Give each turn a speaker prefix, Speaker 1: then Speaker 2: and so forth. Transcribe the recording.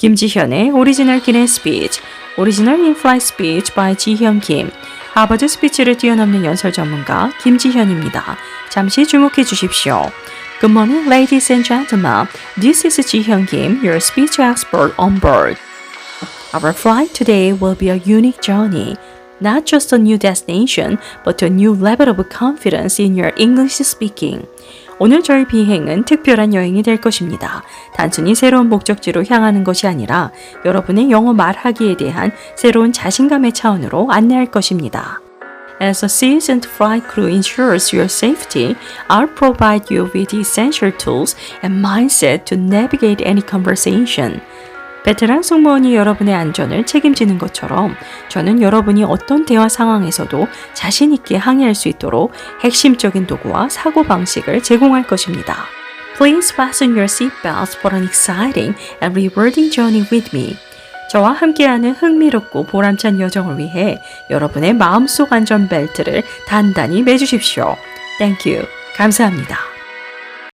Speaker 1: 김지현의 오리지널 기내 스피치, 오리지널 인플라이 스피치 by 지현 김. 하버드 스피치를 뛰어넘는 연설 전문가 김지현입니다. 잠시 주목해 주십시오. Good morning, ladies and gentlemen. This is Jihyun Kim, your speech expert on board. Our flight today will be a unique journey. Not just a new destination, but a new level of confidence in your English speaking. 오늘 저희 비행은 특별한 여행이 될 것입니다. 단순히 새로운 목적지로 향하는 것이 아니라 여러분의 영어 말하기에 대한 새로운 자신감의 차원으로 안내할 것입니다. As a seasoned flight crew ensures your safety, I'll provide you with essential tools and mindset to navigate any conversation. 베테랑 승무원이 여러분의 안전을 책임지는 것처럼 저는 여러분이 어떤 대화 상황에서도 자신 있게 항해할 수 있도록 핵심적인 도구와 사고 방식을 제공할 것입니다. Please fasten your seatbelts for an exciting and rewarding journey with me. 저와 함께하는 흥미롭고 보람찬 여정을 위해 여러분의 마음속 안전 벨트를 단단히 매주십시오. Thank you. 감사합니다.